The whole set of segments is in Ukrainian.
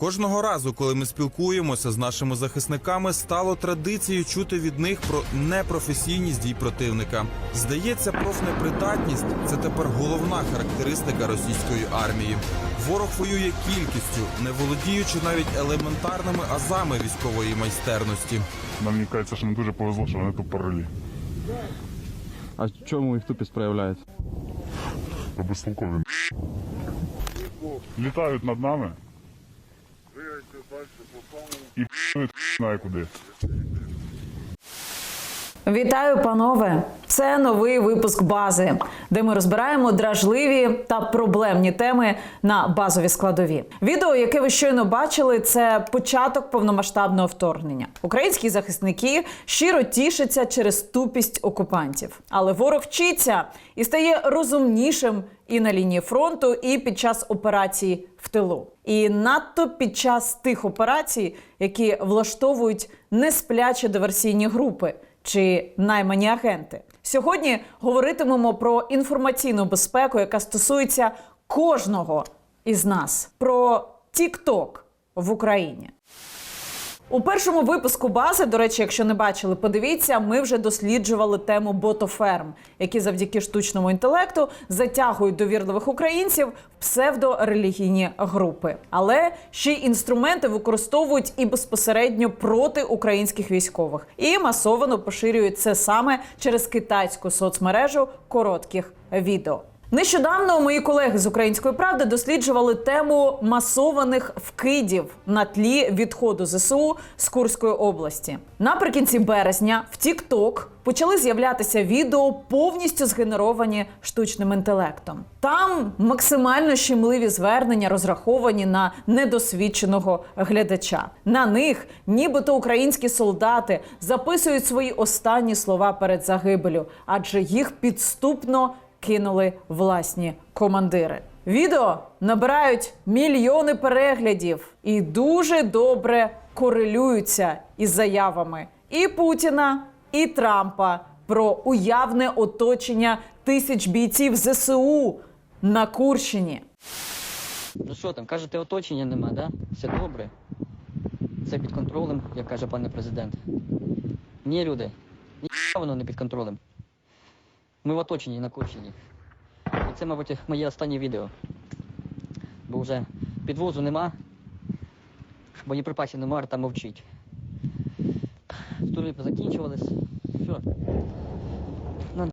Кожного разу, коли ми спілкуємося з нашими захисниками, стало традицією чути від них про непрофесійність дій противника. Здається, профнепридатність це тепер головна характеристика російської армії. Ворог воює кількістю, не володіючи навіть елементарними азами військової майстерності. Нам мені кажеться, що не дуже повезло, що вони тут порили. А чому їх тупість проявляється? Безтолкові. Літають над нами. І п***ють знає куди. Вітаю, панове! Це новий випуск бази, де ми розбираємо дражливі та проблемні теми на базові складові. Відео, яке ви щойно бачили, це початок повномасштабного вторгнення. Українські захисники щиро тішаться через тупість окупантів, але ворог вчиться і стає розумнішим і на лінії фронту, і під час операції в тилу. І надто під час тих операцій, які влаштовують несплячі диверсійні групи чи наймані агенти. Сьогодні говоритимемо про інформаційну безпеку, яка стосується кожного із нас, про TikTok в Україні. У першому випуску бази, до речі, якщо не бачили, подивіться, ми вже досліджували тему ботоферм, які завдяки штучному інтелекту затягують довірливих українців в псевдорелігійні групи. Але ще й інструменти використовують і безпосередньо проти українських військових, і масово поширюють це саме через китайську соцмережу коротких відео. Нещодавно мої колеги з української правди досліджували тему масованих вкидів на тлі відходу ЗСУ з Курської області. Наприкінці березня в TikTok почали з'являтися відео, повністю згенеровані штучним інтелектом. Там максимально щемливі звернення розраховані на недосвідченого глядача. На них, нібито українські солдати, записують свої останні слова перед загибелю, адже їх підступно кинули власні командири. Відео набирають мільйони переглядів і дуже добре корелюються із заявами і Путіна, і Трампа про уявне оточення тисяч бійців ЗСУ на Курщині. Ну що там, кажете, оточення нема, да? Все добре. Все під контролем, як каже пане президент. Ні, люди, ні воно не під контролем. Ми в оточенні на Курщині. І це, мабуть, моє останнє відео. Бо вже підвозу нема, боєприпасів нема, арта мовчить. Столі закінчувались. Все. Ну,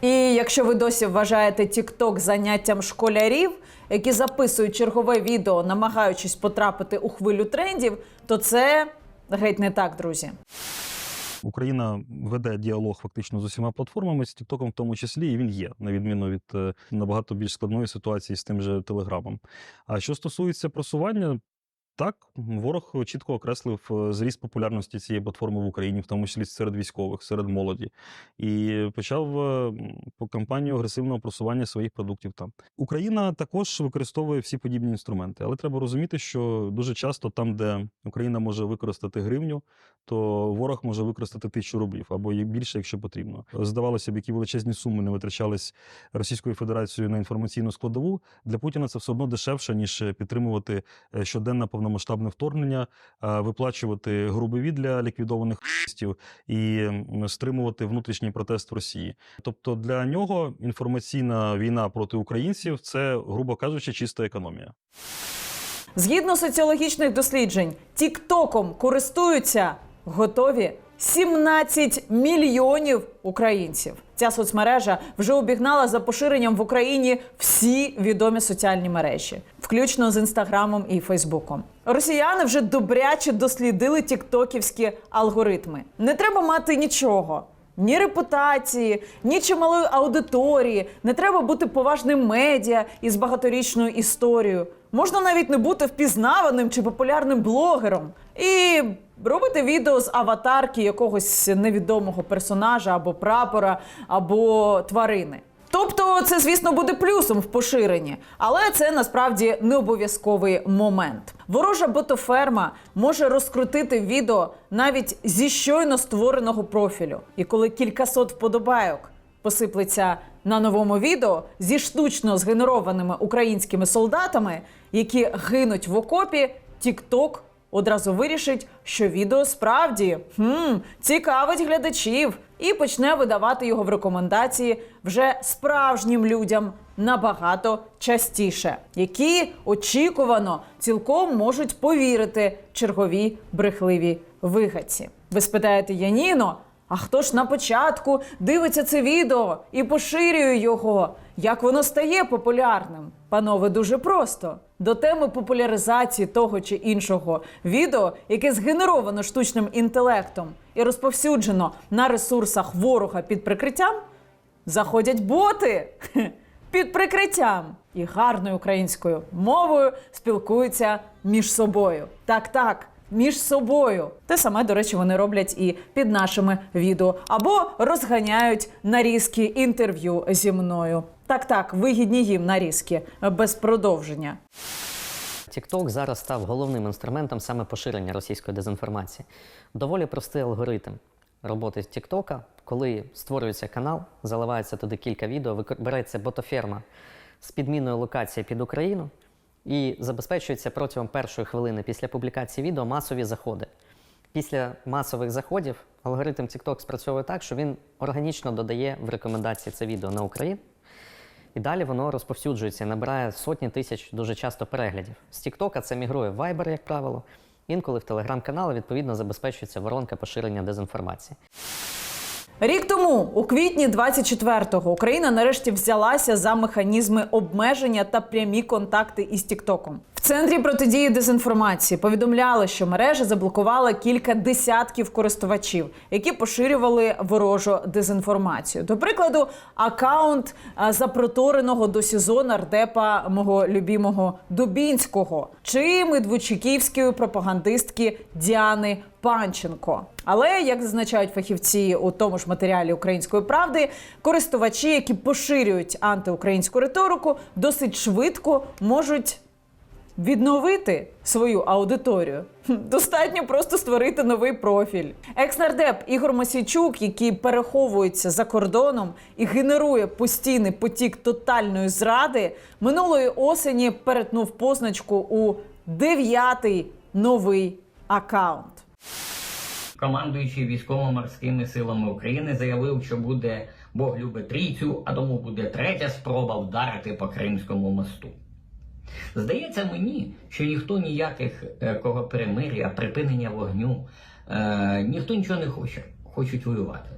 І якщо ви досі вважаєте TikTok заняттям школярів, які записують чергове відео, намагаючись потрапити у хвилю трендів, то це геть не так, друзі. Україна веде діалог фактично з усіма платформами, з Тіктоком в тому числі, і він є, на відміну від е, набагато більш складної ситуації з тим же Телеграмом. А що стосується просування, так, ворог чітко окреслив е, зріст популярності цієї платформи в Україні, в тому числі серед військових, серед молоді, і почав е, по кампанію агресивного просування своїх продуктів там. Україна також використовує всі подібні інструменти, але треба розуміти, що дуже часто там, де Україна може використати гривню, то ворог може використати тисячу рублів або більше, якщо потрібно. Здавалося б, які величезні суми не витрачались Російською Федерацією на інформаційну складову. Для Путіна це все одно дешевше, ніж підтримувати е, щоденне повномасштабне вторгнення, е, виплачувати грубові для ліквідованих фашистів і стримувати внутрішній протест в Росії. Тобто для нього інформаційна війна проти українців це, грубо кажучи, чиста економія. Згідно соціологічних досліджень, Тіктоком користуються готові 17 мільйонів українців. Ця соцмережа вже обігнала за поширенням в Україні всі відомі соціальні мережі, включно з інстаграмом і Фейсбуком. Росіяни вже добряче дослідили тіктоківські алгоритми. Не треба мати нічого. Ні репутації, ні чималої аудиторії, не треба бути поважним медіа із багаторічною історією. Можна навіть не бути впізнаваним чи популярним блогером і робити відео з аватарки якогось невідомого персонажа або прапора, або тварини. Тобто, це, звісно, буде плюсом в поширенні, але це насправді не обов'язковий момент. Ворожа ботоферма може розкрутити відео навіть зі щойно створеного профілю. І коли кількасот вподобайок посиплеться на новому відео зі штучно згенерованими українськими солдатами, які гинуть в окопі, TikTok одразу вирішить, що відео справді хм, цікавить глядачів, і почне видавати його в рекомендації вже справжнім людям набагато частіше, які очікувано цілком можуть повірити чергові брехливі вигадці. Ви спитаєте Яніно, а хто ж на початку дивиться це відео і поширює його? Як воно стає популярним? Панове, дуже просто. До теми популяризації того чи іншого відео, яке згенеровано штучним інтелектом і розповсюджено на ресурсах ворога під прикриттям, заходять боти під прикриттям і гарною українською мовою спілкуються між собою. Так, так. Між собою те саме, до речі, вони роблять і під нашими відео або розганяють нарізки інтерв'ю зі мною. Так, так, вигідні їм нарізки без продовження. TikTok зараз став головним інструментом саме поширення російської дезінформації. Доволі простий алгоритм роботи TikTok, коли створюється канал, заливається туди кілька відео, береться ботоферма з підміною локації під Україну і забезпечується протягом першої хвилини після публікації відео масові заходи. Після масових заходів алгоритм TikTok спрацьовує так, що він органічно додає в рекомендації це відео на Україну. І далі воно розповсюджується, набирає сотні тисяч дуже часто переглядів. З Тіктока це мігрує в Viber, як правило. Інколи в телеграм-канали відповідно забезпечується воронка поширення дезінформації. Рік тому, у квітні 24-го, Україна нарешті взялася за механізми обмеження та прямі контакти із Тіктоком. Центрі протидії дезінформації повідомляли, що мережа заблокувала кілька десятків користувачів, які поширювали ворожу дезінформацію. До прикладу, акаунт а, запротореного до СІЗО нардепа мого любімого Дубінського чи медведчуківської пропагандистки Діани Панченко. Але як зазначають фахівці у тому ж матеріалі української правди, користувачі, які поширюють антиукраїнську риторику, досить швидко можуть відновити свою аудиторію. Достатньо просто створити новий профіль. Екснардеп Ігор Мосійчук, який переховується за кордоном і генерує постійний потік тотальної зради, минулої осені перетнув позначку у дев'ятий новий акаунт. Командуючий військово-морськими силами України заявив, що буде Бог любить трійцю, а тому буде третя спроба вдарити по Кримському мосту. Здається мені, що ніхто ніяких е, кого перемир'я, припинення вогню, е, ніхто нічого не хоче, хочуть воювати.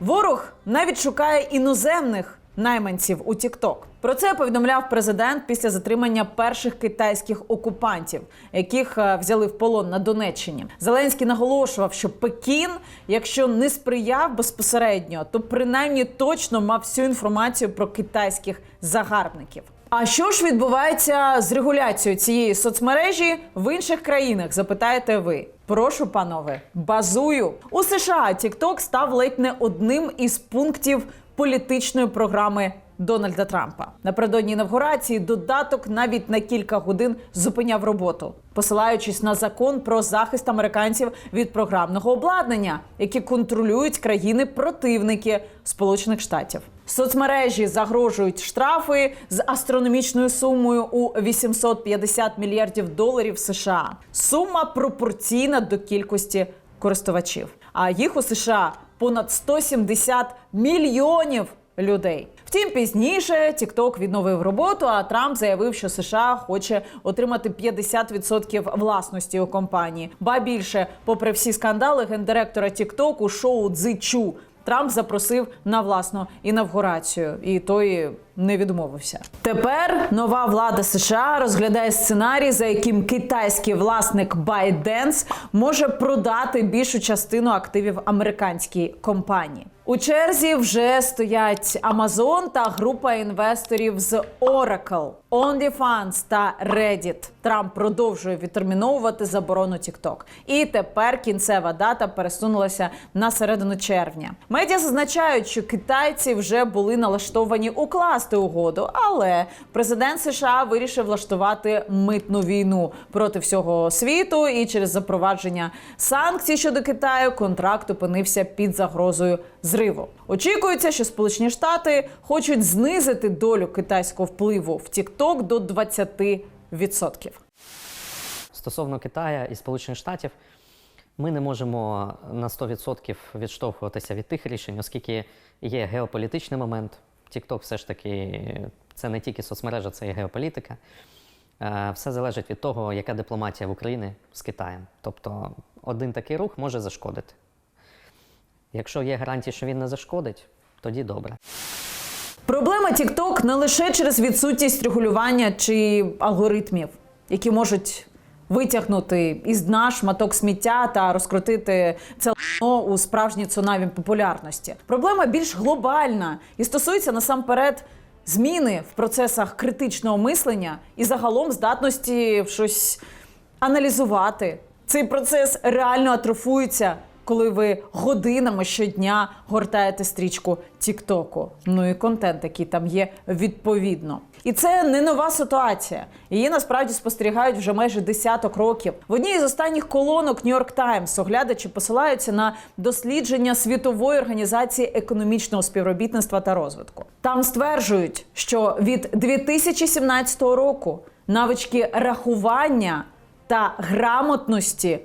Ворог навіть шукає іноземних найманців у TikTok. Про це повідомляв президент після затримання перших китайських окупантів, яких е, взяли в полон на Донеччині. Зеленський наголошував, що Пекін, якщо не сприяв безпосередньо, то принаймні точно мав всю інформацію про китайських загарбників. А що ж відбувається з регуляцією цієї соцмережі в інших країнах? Запитаєте ви. Прошу, панове, базую у США. TikTok став ледь не одним із пунктів політичної програми Дональда Трампа. Напередодні інавгурації додаток навіть на кілька годин зупиняв роботу, посилаючись на закон про захист американців від програмного обладнання, які контролюють країни-противники Сполучених Штатів. Соцмережі загрожують штрафи з астрономічною сумою у 850 мільярдів доларів США. Сума пропорційна до кількості користувачів. А їх у США понад 170 мільйонів людей. Втім, пізніше TikTok відновив роботу, а Трамп заявив, що США хоче отримати 50% власності у компанії. Ба більше, попри всі скандали, гендиректора TikTok у шоу Цзичу Трамп запросив на власну інавгурацію, і той не відмовився. Тепер нова влада США розглядає сценарій, за яким китайський власник ByteDance може продати більшу частину активів американській компанії. У черзі вже стоять Amazon та група інвесторів з Oracle, OnlyFans та Reddit. Трамп продовжує відтерміновувати заборону TikTok. І тепер кінцева дата пересунулася на середину червня. Медіа зазначають, що китайці вже були налаштовані укласти угоду, але президент США вирішив влаштувати митну війну проти всього світу. І через запровадження санкцій щодо Китаю контракт опинився під загрозою зриву. Очікується, що Сполучені Штати хочуть знизити долю китайського впливу в TikTok до 20%. Стосовно Китая і Сполучених Штатів, ми не можемо на 100% відштовхуватися від тих рішень, оскільки є геополітичний момент. TikTok все ж таки це не тільки соцмережа, це і геополітика. Е, Все залежить від того, яка дипломатія в Україні з Китаєм. Тобто один такий рух може зашкодити. Якщо є гарантії, що він не зашкодить, тоді добре. Проблема TikTok не лише через відсутність регулювання чи алгоритмів, які можуть витягнути із дна шматок сміття та розкрутити це лайно у справжній цунамі популярності. Проблема більш глобальна і стосується насамперед зміни в процесах критичного мислення і загалом здатності щось аналізувати. Цей процес реально атрофується, коли ви годинами щодня гортаєте стрічку Тіктоку. Ну і контент, який там є, відповідно. І це не нова ситуація. Її насправді спостерігають вже майже десяток років. В одній з останніх колонок York Times оглядачі посилаються на дослідження світової організації економічного співробітництва та розвитку. Там стверджують, що від 2017 року навички рахування та грамотності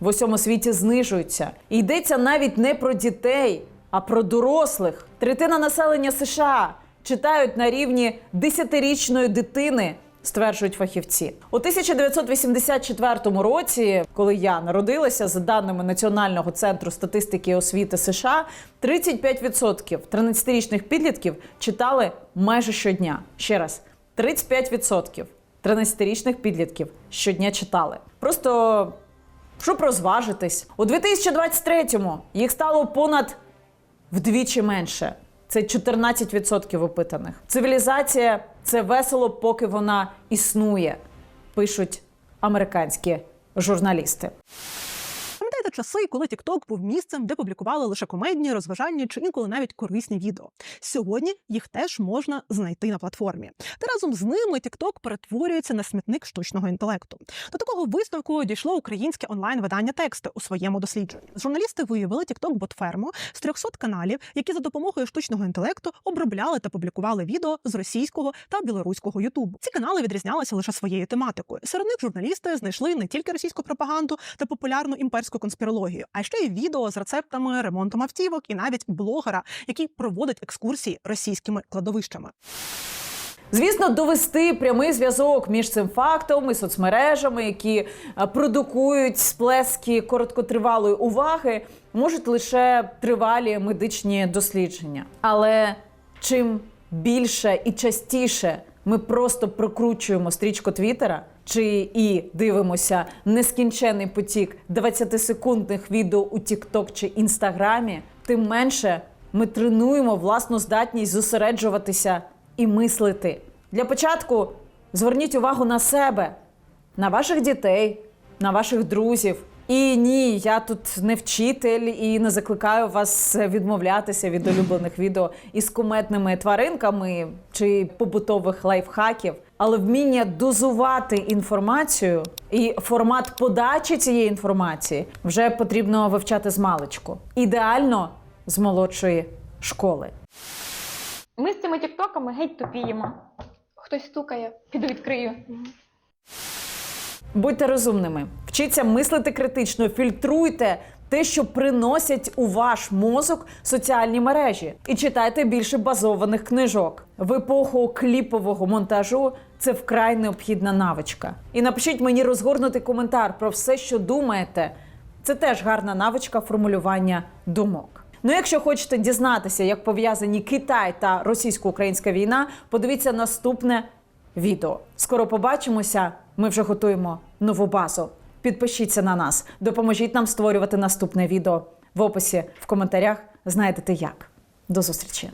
в усьому світі знижуються. І йдеться навіть не про дітей, а про дорослих. Третина населення США читають на рівні 10-річної дитини. Стверджують фахівці у 1984 році, коли я народилася, за даними Національного центру статистики освіти США, 35% 13-річних підлітків читали майже щодня. Ще раз, 35% 13-річних підлітків щодня читали. Просто щоб розважитись. У 2023-му їх стало понад вдвічі менше. Це 14% опитаних. Цивілізація це весело, поки вона існує, пишуть американські журналісти. Часи, коли TikTok був місцем, де публікували лише комедні, розважальні чи інколи навіть корисні відео. Сьогодні їх теж можна знайти на платформі. Та разом з ними TikTok перетворюється на смітник штучного інтелекту. До такого висновку дійшло українське онлайн-видання тексти у своєму дослідженні. Журналісти виявили TikTok ботферму з 300 каналів, які за допомогою штучного інтелекту обробляли та публікували відео з російського та білоруського Ютубу. Ці канали відрізнялися лише своєю тематикою. Серед них журналісти знайшли не тільки російську пропаганду та популярну імперську конспірологію, а ще й відео з рецептами, ремонтом автівок і навіть блогера, який проводить екскурсії російськими кладовищами. Звісно, довести прямий зв'язок між цим фактом і соцмережами, які е, продукують сплески короткотривалої уваги, можуть лише тривалі медичні дослідження. Але чим більше і частіше ми просто прокручуємо стрічку Твіттера, чи і дивимося нескінчений потік 20-секундних відео у TikTok чи Інстаграмі, тим менше ми тренуємо власну здатність зосереджуватися і мислити. Для початку зверніть увагу на себе, на ваших дітей, на ваших друзів. І ні, я тут не вчитель і не закликаю вас відмовлятися від улюблених відео із куметними тваринками чи побутових лайфхаків. Але вміння дозувати інформацію і формат подачі цієї інформації вже потрібно вивчати з маличку. Ідеально з молодшої школи. Ми з цими тіктоками геть тупіємо. Хтось стукає, піду відкрию. Будьте розумними, вчіться мислити критично, фільтруйте те, що приносять у ваш мозок соціальні мережі, і читайте більше базованих книжок. В епоху кліпового монтажу це вкрай необхідна навичка. І напишіть мені розгорнутий коментар про все, що думаєте. Це теж гарна навичка формулювання думок. Ну, якщо хочете дізнатися, як пов'язані Китай та російсько-українська війна, подивіться наступне відео. Скоро побачимося. Ми вже готуємо нову базу. Підпишіться на нас, допоможіть нам створювати наступне відео в описі в коментарях. Знайдете як. До зустрічі!